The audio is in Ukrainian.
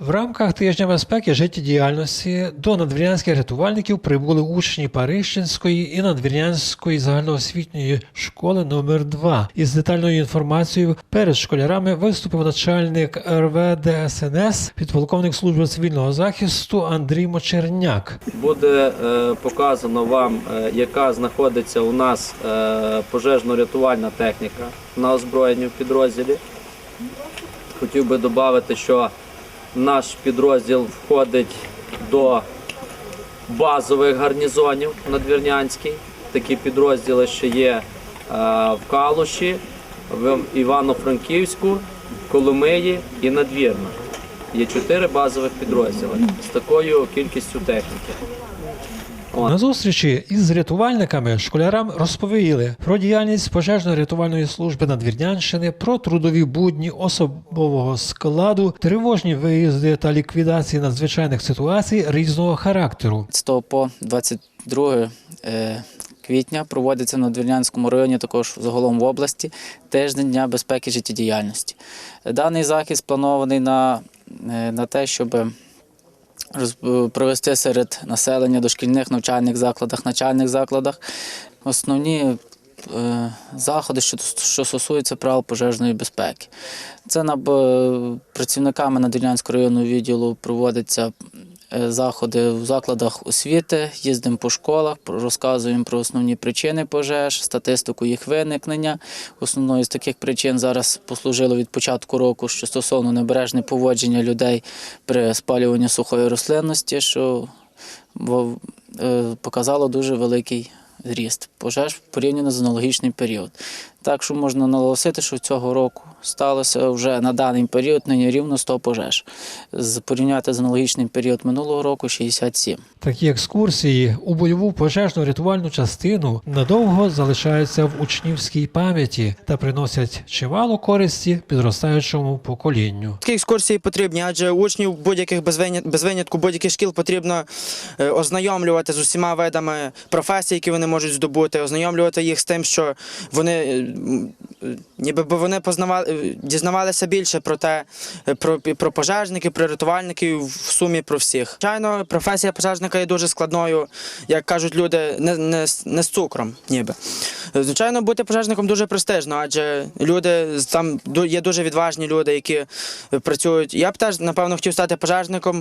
В рамках тижня безпеки життєдіяльності до надвірнянських рятувальників прибули учні Парищенської і надвірнянської загальноосвітньої школи номер 2 Із детальною інформацією перед школярами виступив начальник РВДСНС, підполковник служби цивільного захисту Андрій Мочерняк. Буде е, показано вам, е, яка знаходиться у нас е, пожежно-рятувальна техніка на озброєнні в підрозділі. Хотів би додати, що наш підрозділ входить до базових гарнізонів надвірнянський. Такі підрозділи ще є е, в Калуші, в Івано-Франківську, Коломиї і Надвірна. Є чотири базових підрозділи з такою кількістю техніки. На зустрічі із рятувальниками школярам розповіли про діяльність пожежно-рятувальної служби Надвірнянщини, про трудові будні особового складу, тривожні виїзди та ліквідації надзвичайних ситуацій різного характеру. 15 по 22 е, квітня проводиться на Двірнянському районі, також загалом в області, тиждень Дня безпеки життєдіяльності. Даний захід спланований на, е, на те, щоб провести серед населення дошкільних навчальних закладах, начальних закладах основні е, заходи, що, що стосуються правил пожежної безпеки. Це над працівниками працівниками Надвірнянського районного відділу проводиться е, заходи в закладах освіти, їздимо по школах, розказуємо про основні причини пожеж, статистику їх виникнення. Основною з таких причин зараз послужило від початку року, що стосовно небережне поводження людей при спалюванні сухої рослинності, що е, показало дуже великий зріст пожеж порівняно з аналогічний період. Так що можна наголосити, що цього року сталося вже на даний період нині рівно 100 пожеж. З порівняти з аналогічним період минулого року 67. Такі екскурсії у бойову пожежну рятувальну частину надовго залишаються в учнівській пам'яті та приносять чимало користі підростаючому поколінню. Такі екскурсії потрібні, адже учнів будь-яких без винятку будь-яких шкіл потрібно е, ознайомлювати з усіма видами професій, які вони можуть здобути, ознайомлювати їх з тим, що вони е, ніби би вони познавали, е, дізнавалися більше про те, е, про, про пожежників, про рятувальників, в сумі про всіх. Звичайно, професія пожежника є дуже складною, як кажуть люди, не, не, не з цукром, ніби. Звичайно, бути пожежником дуже престижно, адже люди там є дуже відважні люди, які е, працюють. Я б теж напевно хотів стати пожежником,